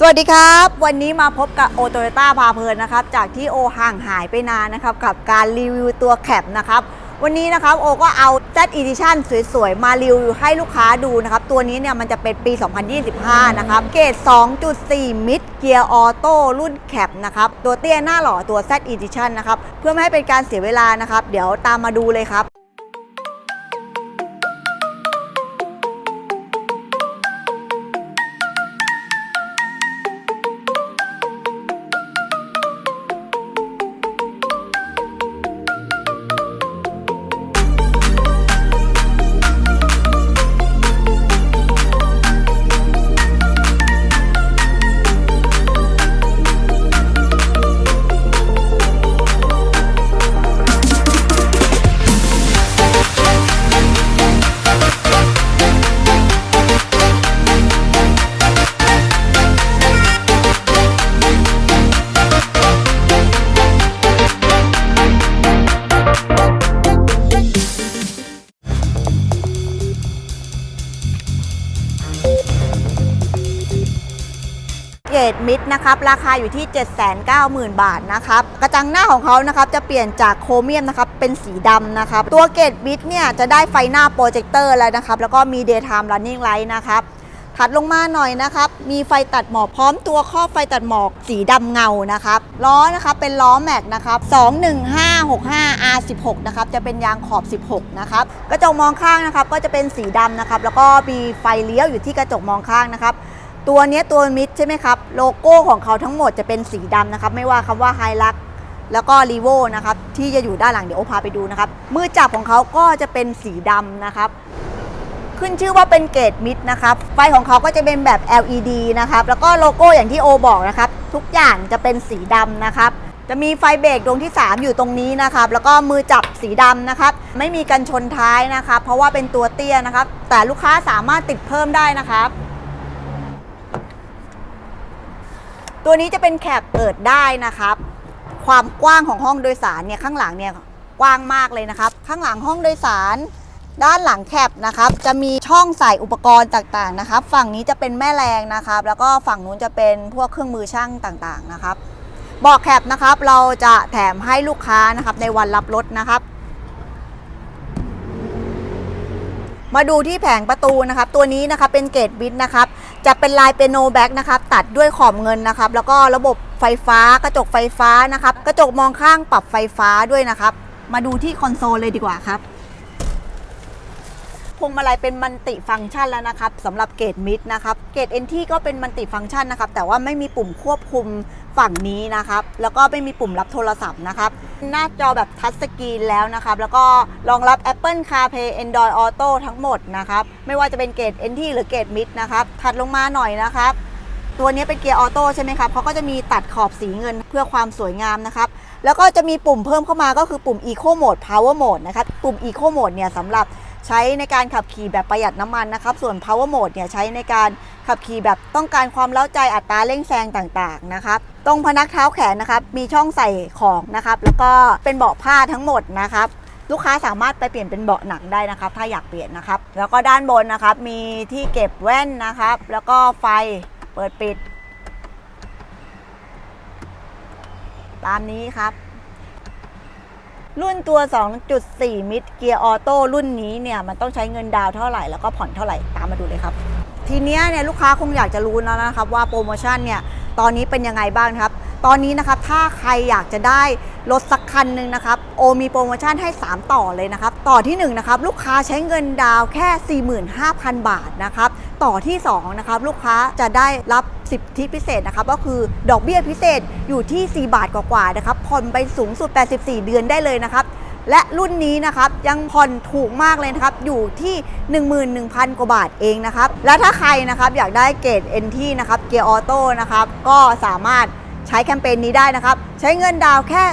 สวัสดีครับ วันนี้มาพบกับโอโตโยต้าพาเพลินนะครับ จากที่โอห่างหายไปนานนะครับ กับการรีวิวตัวแคปนะครับ วันนี้นะครับโอก็เอา Z Edition สวยๆ มารีวิวให้ลูกค้าดูนะครับ ตัวนี้เนี่ยมันจะเป็นปี 2025 นะครับ เกรด2.4 มิดเกียร์ออโต้รุ่นแคปนะครับ ตัวเตี้ยหน้าหล่อตัว Z Edition นะครับ เพื่อไม่ให้เป็นการเสียเวลานะครับ เดี๋ยวตามมาดูเลยครับ กรดมิดนะครับราคาอยู่ที่ 790,000 บาทนะครับกระจังหน้าของเขานะครับจะเปลี่ยนจากโครเมียมนะครับเป็นสีดำนะครับตัวเกรดมิดเนี่ยจะได้ไฟหน้าโปรเจคเตอร์แล้วนะครับแล้วก็มี daytime running light นะครับถัดลงมาหน่อยนะครับ มีไฟตัดหมอกพร้อมตัวครอบไฟตัดหมอกสีดำเงานะครับ ล้อนะครับเป็นล้อแม็กนะครับ21565 R16 นะครับจะเป็นยางขอบ 16 นะครับ กระจกมองข้างนะครับก็จะเป็นสีดำนะครับ แล้วก็มีไฟเลี้ยวอยู่ที่กระจกมองข้างนะครับ ตัวนี้ตัวมิดใช่ไหมครับ โลโก้ของเขาทั้งหมดจะเป็นสีดำนะครับ ไม่ว่าคำว่าไฮลักแล้วก็รีโวนะครับ ที่จะอยู่ด้านหลังเดี๋ยวโอพาไปดูนะครับ มือจับของเขาก็จะเป็นสีดำนะครับ ขึ้นชื่อว่าเป็นเกรดมิดนะครับ ไฟของเขาก็จะเป็นแบบ LED นะครับ แล้วก็โลโก้อย่างที่โอบอกนะครับ ทุกอย่างจะเป็นสีดำนะครับ จะมีไฟเบรกดวงที่ 3 อยู่ตรงนี้นะครับ แล้วก็มือจับสีดำนะครับ ไม่มีกันชนท้ายนะครับ เพราะว่าเป็นตัวเตี้ยนะครับ แต่ลูกค้าสามารถติดเพิ่มได้นะครับ ตัวนี้จะเป็นแคปเปิดได้นะครับ ความกว้างของห้องโดยสารเนี่ยข้างหลังเนี่ยกว้างมากเลยนะครับ ข้างหลังห้องโดยสาร ด้านหลังแคปนะครับ จะมีช่องใส่อุปกรณ์ต่างๆนะครับ ฝั่งนี้จะเป็นแม่แรงนะครับ แล้วก็ฝั่งนู้นจะเป็นพวกเครื่องมือช่างต่างๆนะครับบอกแคปนะครับ เราจะแถมให้ลูกค้านะครับในวันรับรถนะครับ มาดูที่แผงประตูนะครับตัวนี้นะครับเป็นเกรดบิทนะครับจะเป็นลายเปียโนแบ็กนะครับตัดด้วยขอบเงินนะครับแล้วก็ระบบไฟฟ้ากระจกไฟฟ้านะครับกระจกมองข้างปรับไฟฟ้าด้วยนะครับ มาดูที่คอนโซลเลยดีกว่าครับ พวงมาลัยเป็นมัลติฟังก์ชันแล้วนะครับสำหรับเกรดมิดนะครับเกรดเอนที่ก็เป็นมัลติฟังก์ชันนะครับแต่ว่าไม่มีปุ่มควบคุมฝั่งนี้นะครับ แล้วก็ไม่มีปุ่มรับโทรศัพท์นะครับ หน้าจอแบบทัชสกรีนแล้วนะครับ แล้วก็รองรับ Apple CarPlay Android Auto ทั้งหมดนะครับ ไม่ว่าจะเป็นเกรด NT หรือเกรดมิดนะครับ ถัดลงมาหน่อยนะครับ ตัวนี้เป็นเกียร์ออโต้ใช่ไหมครับเขาก็จะมีตัดขอบสีเงินเพื่อความสวยงามนะครับ แล้วก็จะมีปุ่มเพิ่มเข้ามาก็คือปุ่ม Eco Mode Power Mode นะครับ ปุ่ม Eco Mode เนี่ยสำหรับ ใช้ในการขับขี่แบบประหยัดน้ำมันนะครับ ส่วน Power Mode เนี่ยใช้ในการขับขี่แบบต้องการความเล้าใจอัตราเร่งแซงต่างๆนะครับ ตรงพนักเท้าแขนนะครับ มีช่องใส่ของนะครับ แล้วก็เป็นเบาะผ้าทั้งหมดนะครับลูกค้าสามารถไปเปลี่ยนเป็นเบาะหนังได้นะครับ ถ้าอยากเปลี่ยนนะครับ แล้วก็ด้านบนนะครับ มีที่เก็บแว่นนะครับ แล้วก็ไฟเปิดปิด ตามนี้ครับ รุ่นตัว 2.4 มิดเกียร์ออโต้รุ่นนี้เนี่ยมันต้องใช้เงินดาวเท่าไหร่แล้วก็ผ่อนเท่าไหร่ตามมาดูเลยครับ ทีเนี้ยเนี่ยลูกค้าคงอยากจะรู้แล้วนะครับว่าโปรโมชั่นเนี่ยตอนนี้เป็นยังไงบ้างครับ ตอนนี้นะครับถ้าใครอยากจะได้รถสักคันหนึ่งนะครับโอมีโปรโมชั่นให้ 3 ต่อเลยนะครับ ต่อที่1นะครับลูกค้าใช้เงินดาวแค่ 45,000 บาทนะครับ ต่อที่2นะครับลูกค้าจะได้รับ สิทธิพิเศษนะครับก็คือดอกเบี้ยพิเศษอยู่ที่ 4 บาทกว่าๆนะครับผ่อนไปสูงสุด 84 เดือนได้เลยนะครับและรุ่นนี้นะครับยังผ่อนถูกมากเลยนะครับอยู่ที่ 11,000 กว่าบาทเองนะครับและถ้าใครนะครับอยากได้เกรด NT นะครับเกียร์ออโต้นะครับก็สามารถใช้แคมเปญนี้ได้นะครับ ใช้เงินดาวแค่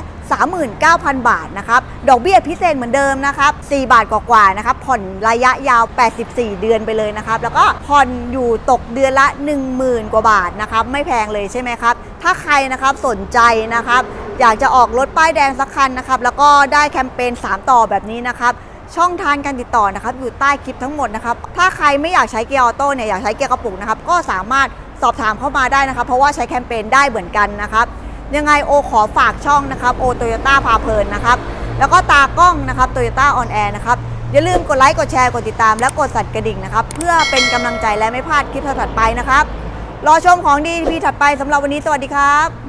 39,000 บาทนะครับ ดอกเบี้ยพิเศษเหมือนเดิมนะครับ4บาทกว่าๆนะครับ ผ่อนระยะยาว 84 เดือนไปเลยนะครับ แล้วก็ผ่อนอยู่ตกเดือนละ 10,000 กว่าบาทนะครับ ไม่แพงเลยใช่ไหมครับ ถ้าใครนะครับสนใจนะครับ อยากจะออกรถป้ายแดงสักคันนะครับ แล้วก็ได้แคมเปญ3 ต่อแบบนี้นะครับช่องทางการติดต่อนะครับอยู่ใต้คลิปทั้งหมดนะครับ ถ้าใครไม่อยากใช้เกียร์ออโต้เนี่ยอยากใช้เกียร์กระปุกนะครับ ก็สามารถสอบถามเข้ามาได้นะครับ เพราะว่าใช้แคมเปญได้เหมือนกันนะครับ ยังไงโอขอฝากช่องนะครับโอโตโยต้าพาเพลินนะครับ แล้วก็ตากล้องนะครับโตโยต้าออนแอร์นะครับ อย่าลืมกดไลค์ กดแชร์ กดติดตาม และกดสั่นกระดิ่งนะครับ เพื่อเป็นกำลังใจและไม่พลาดคลิปถัดไปนะครับ รอชมของดีพีถัดไปสำหรับวันนี้สวัสดีครับ